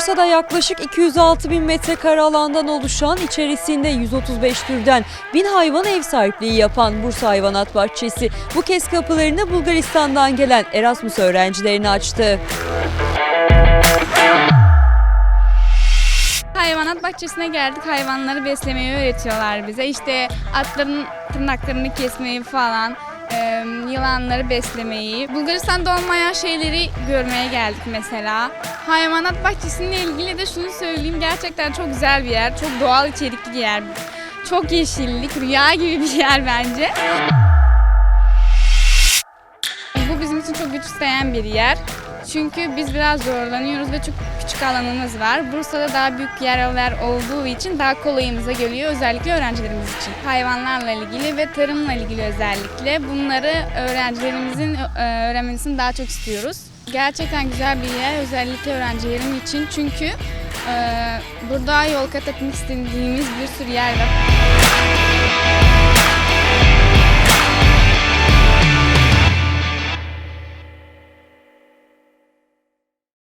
Bursa'da yaklaşık 206 bin metrekare alandan oluşan içerisinde 135 türden bin hayvan ev sahipliği yapan Bursa Hayvanat Bahçesi bu kez kapılarını Bulgaristan'dan gelen Erasmus öğrencilerine açtı. Hayvanat bahçesine geldik. Hayvanları beslemeyi öğretiyorlar bize. İşte atların tırnaklarını kesmeyi falan, e, yılanları beslemeyi. Bulgaristan'da olmayan şeyleri görmeye geldik mesela. Hayvanat bahçesiyle ilgili de şunu söyleyeyim. Gerçekten çok güzel bir yer. Çok doğal içerikli bir yer. Çok yeşillik, rüya gibi bir yer bence. Bu bizim için çok güç isteyen bir yer. Çünkü biz biraz zorlanıyoruz ve çok küçük alanımız var. Bursa'da daha büyük yerler olduğu için daha kolayımıza geliyor özellikle öğrencilerimiz için. Hayvanlarla ilgili ve tarımla ilgili özellikle bunları öğrencilerimizin öğrenmesini daha çok istiyoruz. Gerçekten güzel bir yer özellikle öğrencilerim için çünkü e, burada yol kat etmek istediğimiz bir sürü yer var.